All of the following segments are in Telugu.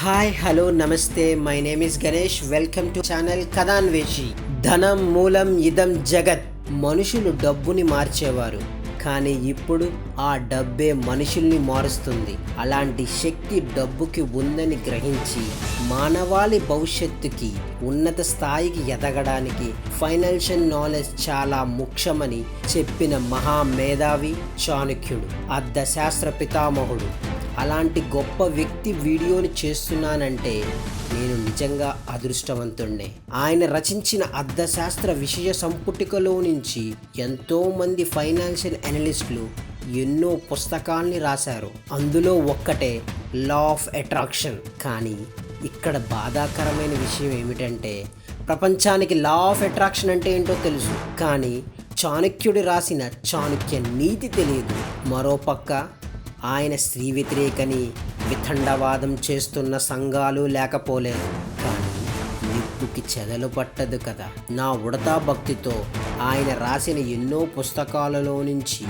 హాయ్ హలో నమస్తే my name is Ganesh welcome to channel Kathanveshi ధనం మూలం ఇదం జగత్ మనుషులు డబ్బుని మార్చేవారు. కానీ ఇప్పుడు ఆ డబ్బే మనుషుల్ని మారుస్తుంది. అలాంటి శక్తి డబ్బుకి ఉందని గ్రహించి మానవాళి భవిష్యత్తుకి ఉన్నత స్థాయికి ఎదగడానికి ఫైనాన్షియల్ నాలెడ్జ్ చాలా ముఖ్యమని చెప్పిన మహామేధావి చాణుక్యుడు అర్థశాస్త్ర పితామహుడు. అలాంటి గొప్ప వ్యక్తి వీడియోని చేస్తున్నానంటే నేను నిజంగా అదృష్టవంతుణ్ణే. ఆయన రచించిన అర్థశాస్త్ర విషయ సంపుటికలో నుంచి ఎంతోమంది ఫైనాన్షియల్ అనలిస్టులు ఎన్నో పుస్తకాల్ని రాశారు. అందులో ఒక్కటే లా ఆఫ్ అట్రాక్షన్. కానీ ఇక్కడ బాధాకరమైన విషయం ఏమిటంటే ప్రపంచానికి లా ఆఫ్ అట్రాక్షన్ అంటే ఏంటో తెలుసు. కానీ చాణక్యుడు రాసిన చాణక్య నీతి తెలియదు. మరోపక్క ఆయన స్త్రీ వ్యతిరేకని వితండవాదం చేస్తున్న సంఘాలు లేకపోలేదు. కానీ నిప్పుకి చెదలు పట్టదు కదా. నా ఉడతా భక్తితో ఆయన రాసిన ఎన్నో పుస్తకాలలో నుంచి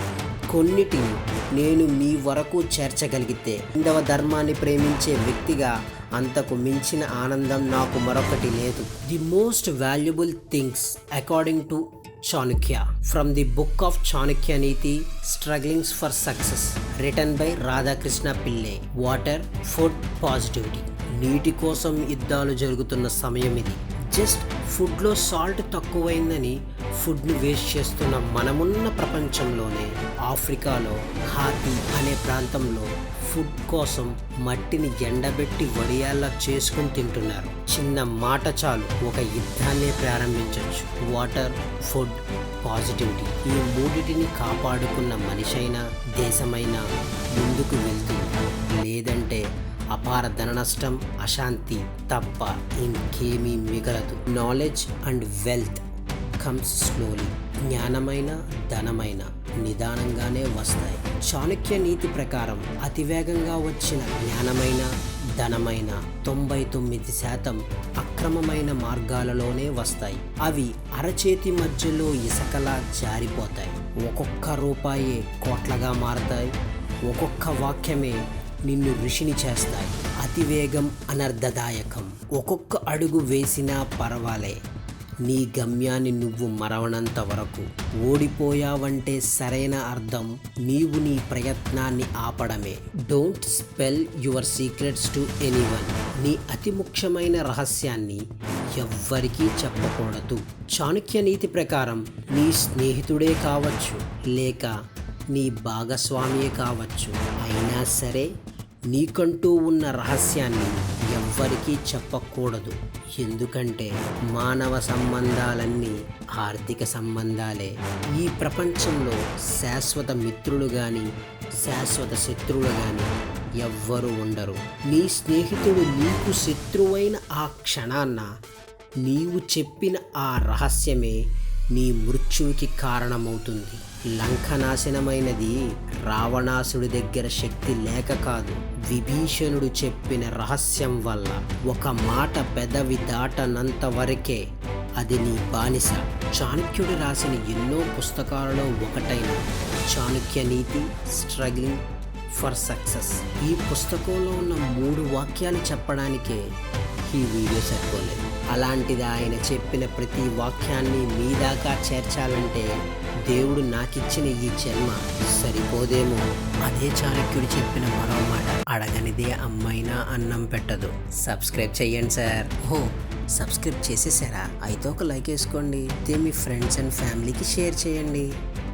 కొన్నిటిని నేను మీ వరకు చేర్చగలిగితే హిందవ ధర్మాన్ని ప్రేమించే వ్యక్తిగా అంతకు మించిన ఆనందం నాకు మరొకటి లేదు. The most valuable things according to Chanakya from the book of Chanakya Niti strugglings for success return by Radhakrishna Pillai water food positivity నీటి కోసం యుద్ధాలు జరుగుతున్న సమయం ఇది. జస్ట్ ఫుడ్లో సాల్ట్ తక్కువైందని ఫుడ్ని వేస్ట్ చేస్తున్న మనమున్న ప్రపంచంలోనే ఆఫ్రికాలో హాతి అనే ప్రాంతంలో ఫుడ్ కోసం మట్టిని ఎండబెట్టి వడియాల్లా చేసుకుని తింటున్నారు. చిన్న మాట చాలు ఒక యుద్ధాన్నే ప్రారంభించవచ్చు వాటర్ ఫుడ్ పాజిటివిటీ ఈ మూడిటిని కాపాడుకున్న మనిషైనా దేశమైనా ముందుకు వెళ్తుంది. లేదంటే అపార ధన నష్టం అశాంతి తప్ప ఇంకేమీ మిగలదు. Knowledge and wealth comes slowly జ్ఞానమైన ధనమైన నిదానంగానే వస్తాయి. చాణక్య నీతి ప్రకారం అతివేగంగా వచ్చిన జ్ఞానమైన ధనమైన తొంభై తొమ్మిది శాతం అక్రమమైన మార్గాలలోనే వస్తాయి. అవి అరచేతి మధ్యలో ఇసుకలా జారిపోతాయి. ఒక్కొక్క రూపాయే కోట్లగా మారతాయి. ఒక్కొక్క వాక్యమే నిన్ను ఋషిని చేస్తాయి. అతివేగం అనర్ధదాయకం. ఒక్కొక్క అడుగు వేసినా పర్వాలే. నీ గమ్యాన్ని నువ్వు మరవనంత వరకు. ఓడిపోయావంటే సరైన అర్థం. నీవు నీ ప్రయత్నాన్ని ఆపడమే. Don't spell your secrets to anyone నీ అతి ముఖ్యమైన రహస్యాన్ని ఎవ్వరికీ చెప్పకూడదు. చాణక్య నీతి ప్రకారం నీ స్నేహితుడే కావచ్చు. లేక నీ భాగస్వామియే కావచ్చు. అయినా సరే నీకంటూ ఉన్న రహస్యాన్ని ఎవ్వరికీ చెప్పకూడదు. ఎందుకంటే మానవ సంబంధాలన్నీ ఆర్థిక సంబంధాలే. ఈ ప్రపంచంలో శాశ్వత మిత్రులు కానీ శాశ్వత శత్రువులు కానీ ఎవ్వరూ ఉండరు. నీ స్నేహితుడు నీకు శత్రువైన ఆ క్షణాన్న నీవు చెప్పిన ఆ రహస్యమే నీ మృత్యువుకి కారణమవుతుంది. లంకనాశనమైనది రావణాసుడి దగ్గర శక్తి లేక కాదు. విభీషణుడు చెప్పిన రహస్యం వల్ల ఒక మాట పెదవి దాటనంత వరకే అది నీ బానిస. చాణక్యుడు రాసిన ఎన్నో పుస్తకాలలో ఒకటైన చాణక్య నీతి స్ట్రగ్లింగ్ ఫర్ సక్సెస్. ఈ పుస్తకంలో ఉన్న మూడు వాక్యాలు చెప్పడానికే ఈ వీడియో సరిపోలేదు అలాంటిది ఆయన చెప్పిన ప్రతి వాక్యాన్ని మీ దాకా చేర్చాలంటే దేవుడు నాకిచ్చిన ఈ జన్మ సరిపోదేమో. అదే చాణక్యుడు చెప్పిన మరో మాట అడగనిదే అమ్మైనా అన్నం పెట్టదు. సబ్స్క్రైబ్ చేయండి సార్. ఓ సబ్స్క్రైబ్ చేసేసారా? అయితే ఒక లైక్ వేసుకోండి. ఇదే మీ ఫ్రెండ్స్ అండ్ ఫ్యామిలీకి షేర్ చేయండి.